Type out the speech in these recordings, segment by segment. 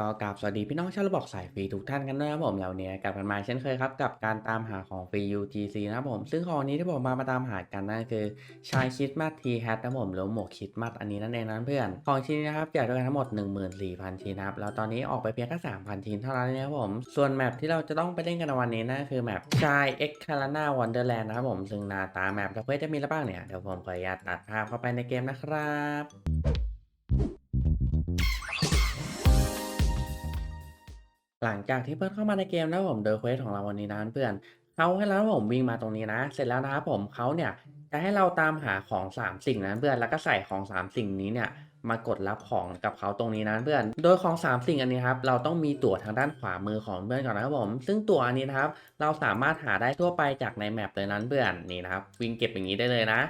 ก็กราบสวัสดีพี่น้องชาวระบอกสายฟรีทุกท่านกันด้วยนะครับผมแล้วเนี่ยกลับกันมาเช่นเคยครับกับการตามหาของฟรี UGC นะครับผม ซึ่งของนี้ที่ผมมามาตามหากันนั่นคือชายคิดมัดทีแฮทนะครับผมหรือหมวกคิดมัดอันนี้นั่นเองนะเพื่อน ของชิ้นนี้นะครับแจกด้วยกันทั้งหมด 14,000 ชิ้นนะครับแล้วตอนนี้ออกไปเพียงแค่3,000 ชิ้นเท่านั้นนะครับผม ส่วนแมปที่เราจะต้องไปเล่นกันในวันนี้นั่นคือแมปชายเอ็กคาราน่าวันเดอร์แลนด์นะครับผมซึ่งหน้าตาแมปจะเพื่อจะมีอะไรบ้างเนี่ยเดี๋ยวผมขออนุญาตตัดภาพเข้าไปในเกมนะครับ หลังจากที่เพื่อนเข้ามาในเกมนะครับผมโดยเควสของเราวันนี้นะเพื่อนเขาให้เราผมวิ่งมาตรงนี้นะ เสร็จแล้วนะครับผมเขาเนี่ยจะให้เราตามหาของ 3 สิ่งนะเพื่อนแล้วก็ใส่ของ 3 สิ่งนี้เนี่ยมากดรับของกับเขาตรงนี้นะเพื่อน โดยของ 3 สิ่งอันนี้ครับเราต้องมีตั๋วทางด้านขวามือของเพื่อนก่อนนะครับผม ซึ่งตั๋วอันนี้นะครับเราสามารถหาได้ทั่วไปจากในแมปเลยนั้นเพื่อนนี่นะครับวิ่งเก็บอย่างนี้ได้เลยนะ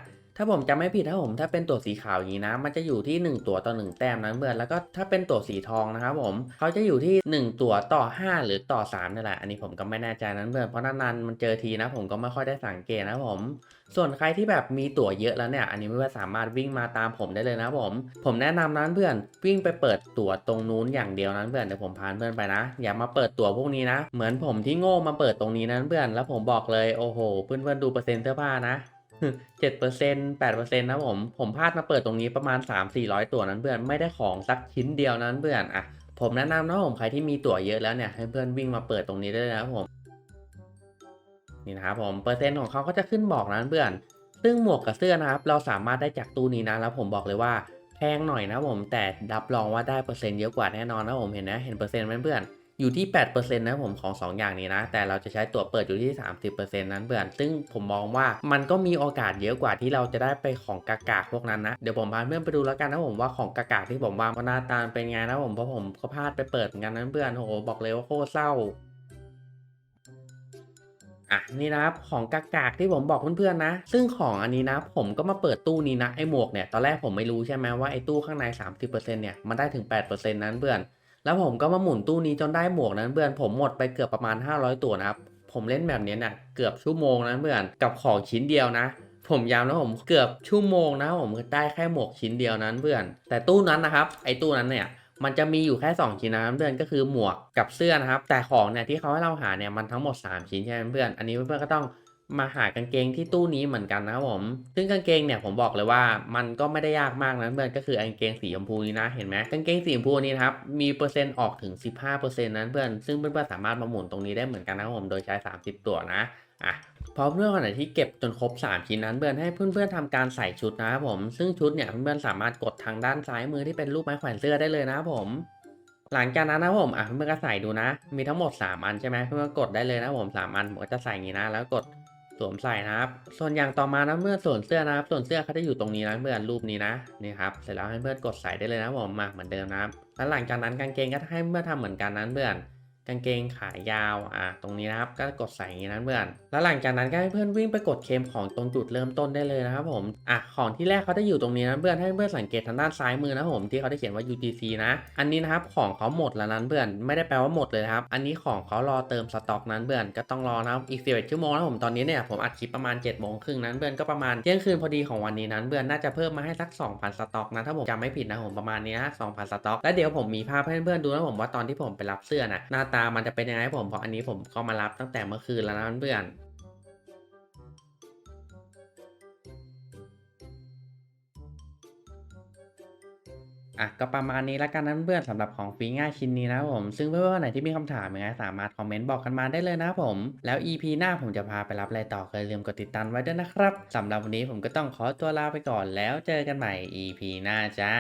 ถ้าผมจำไม่ผิดถ้าผมถ้าเป็นตัวสีขาวอย่างนี้นะ มันจะอยู่ที่ 1 ตัวต่อ 1 แต้มนะเพื่อนแล้วก็ถ้าเป็นตัวสีทองนะครับผมเขาจะอยู่ที่ 1 ตัวต่อ 5 หรือต่อ3นี่แหละอันนี้ผมก็ไม่แน่ใจนั้นเพื่อนเพราะนานๆมันเจอทีนะ ผมก็ไม่ค่อยได้สังเกตนะผม ส่วนใครที่แบบมีตั๋วเยอะแล้วเนี่ย อันนี้เพื่อนสามารถวิ่งมาตามผมได้เลยนะผม ผมแนะนำนั้นเพื่อนวิ่งไปเปิดตั๋วตรงนู้นอย่างเดียวนั้นเพื่อนเดี๋ยวผมพาเพื่อนไปนะ อย่ามาเปิดตั๋วพวกนี้นะ เหมือนผมที่โง่มาเปิดตรงนี้นั้นเพื่อนแล้วผมบอกเลยโอ้โห เพื่อนๆดูเปอร์เซ็นต์เสื้อผ้านะ เจ็ดเปอร์เซ็นต์แปดเปอร์เซ็นต์นะผม ผมพลาดมาเปิดตรงนี้ประมาณสามสี่ร้อยตั๋วนั้นเพื่อนไม่ได้ของสักชิ้นเดียวนั้นเพื่อนอะผมแนะนำนะผมใครที่มีตั๋วเยอะแล้วเนี่ยให้เพื่อนวิ่งมาเปิดตรงนี้ได้เลยนะผมนี่นะครับผมเปอร์เซ็นต์ของเขาก็จะขึ้นบอกนั้นเพื่อน ซึ่งหมวกกับเสื้อนะครับ เราสามารถได้จากตู้นี้นะแล้วผมบอกเลยว่าแพงหน่อยนะผมแต่รับรองว่าได้เปอร์เซ็นต์เยอะกว่าแน่นอนนะผมเห็นนะเห็นเปอร์เซ็นต์ไหมเพื่อน อยู่ที่ 8%นะผมของ 2 อย่างนี้นะ แต่เราจะใช้ตัวเปิดอยู่ที่ 30%นั้นเพื่อนซึ่งผมมองว่ามันก็มีโอกาสเยอะกว่าที่เราจะได้ไปของกากๆพวกนั้นนะ เดี๋ยวผมพาเพื่อนไปดูแล้วกันนะผมว่าของกากๆที่ผมวางก็หน้าตาเป็นไงนะผมเพราะผมก็พลาดไปเปิดเหมือนกันนั้นเพื่อนโอ้โหบอกเลยว่าโคตรเศร้าอะนี่นะครับของกากๆที่ผมบอกเพื่อนๆนะ ซึ่งของอันนี้นะผมก็มาเปิดตู้นี้นะไอ้หมวกเนี่ยตอนแรกผมไม่รู้ใช่ไหมว่าไอ้ตู้ข้างใน 30%เนี่ยมันได้ถึง 8%นั้นเพื่อน แล้วผมก็มาหมุนตู้นี้จนได้หมวกนั้นเพื่อนผมหมดไปเกือบประมาณ 500 ตัวนะครับ ผมเล่นแบบนี้เนี่ยเกือบชั่วโมงนะเพื่อนกับของชิ้นเดียวนะ ผมย้ำนะผมเกือบชั่วโมงนะผมได้แค่หมวกชิ้นเดียวนั้นเพื่อน แต่ตู้นั้นนะครับ ไอ้ตู้นั้นเนี่ยมันจะมีอยู่แค่ 2 ชิ้นนะครับเพื่อนก็คือหมวกกับเสื้อนะครับ แต่ของเนี่ยที่เขาให้เราหาเนี่ยมันทั้งหมด 3 ชิ้นใช่ไหมเพื่อนอันนี้เพื่อนก็ต้อง มาหากางเกงที่ตู้นี้เหมือนกันนะผม ซึ่งกางเกงเนี่ยผมบอกเลยว่ามันก็ไม่ได้ยากมากนะเพื่อนก็คือกางเกงสีชมพูนี้นะเห็นไหมกางเกงสีชมพูนี้นะครับมีเปอร์เซ็นต์ออกถึง 15%นั้นเพื่อนซึ่งเพื่อนๆสามารถมาหมุนตรงนี้ได้เหมือนกันนะผมโดยใช้ 30 ตัวนะอะพอเพื่อนคนไหนที่เก็บจนครบ 3 ชิ้นนั้นเพื่อนให้เพื่อนๆทำการใส่ชุดนะครับผม ซึ่งชุดเนี่ยเพื่อนๆสามารถกดทางด้านซ้ายมือที่เป็นรูปไม้แขวนเสื้อได้เลยนะครับผม หลังจากนั้นนะผมอะเพื่อนก็ใส่ดูนะ มีทั้งหมด 3 อันใช่ไหมเพื่อนกดได้เลยนะผม 3 อันผมก็จะใส่อย่างนี้นะ แล้วกด สวมใส่นะครับ ส่วนอย่างต่อมานะเมื่อส่วนเสื้อนะครับ ส่วนเสื้อเขาจะอยู่ตรงนี้นะเพื่อนรูปนี้นะนี่ครับเสร็จแล้วให้เพื่อนกดใส่ได้เลยนะผมมาเหมือนเดิมนะครับแล้วหลังจากนั้นกางเกงก็ให้เพื่อนทำเหมือนกันนั้นเพื่อน กางเกงขายาวอะตรงนี้นะครับก็กดใส่อย่างนี้นะเพื่อน แล้วหลังจากนั้นก็ให้เพื่อนวิ่งไปกดเคลมของตรงจุดเริ่มต้นได้เลยนะครับผมอะของที่แรกเขาจะอยู่ตรงนี้นะเพื่อนให้เพื่อนสังเกตทางด้านซ้ายมือนะผมที่เขาได้เขียนว่า UTC นะอันนี้นะครับของเขาหมดแล้วนั้นเพื่อนไม่ได้แปลว่าหมดเลยนะครับอันนี้ของเขารอเติมสต็อกนั้นเพื่อนก็ต้องรอนะครับอีก11ชั่วโมงนะผมตอนนี้เนี่ยผมอัดคลิปประมาณ7โมงครึ่งนั้นเพื่อนก็ประมาณเที่ยงคืนพอดีของวันนี้นั้นเพื่อนน่าจะเพิ่มมาให้สัก 2,000 สต็อกนะถ้าผมจำไม่ผิดนะผมประมาณนี้นะ2,000 สต็อกแล้วเดี๋ยวผมมีภาพให้เพื่อนดูนะผมว่าตอนที่ผมไปรับเสื้อนะหน้าตามันจะเป็นยังไงผมเพราะอันนี้ผมก็มารับตั้งแต่เมื่อคืนแล้วนะเพื่อนอะก็ประมาณนี้แล้วกันนะเพื่อนสำหรับของฟรีง่ายชิ้นนี้นะผม ซึ่งเพื่อนๆไหนที่มีคำถามยังไงสามารถคอมเมนต์บอกกันมาได้เลยนะผม แล้ว EP หน้าผมจะพาไปรับอะไรต่อก็อย่าลืมกดติดตามไว้ด้วยนะครับสำหรับวันนี้ผมก็ต้องขอตัวลาไปก่อนแล้วเจอกันใหม่ EP หน้าจ้า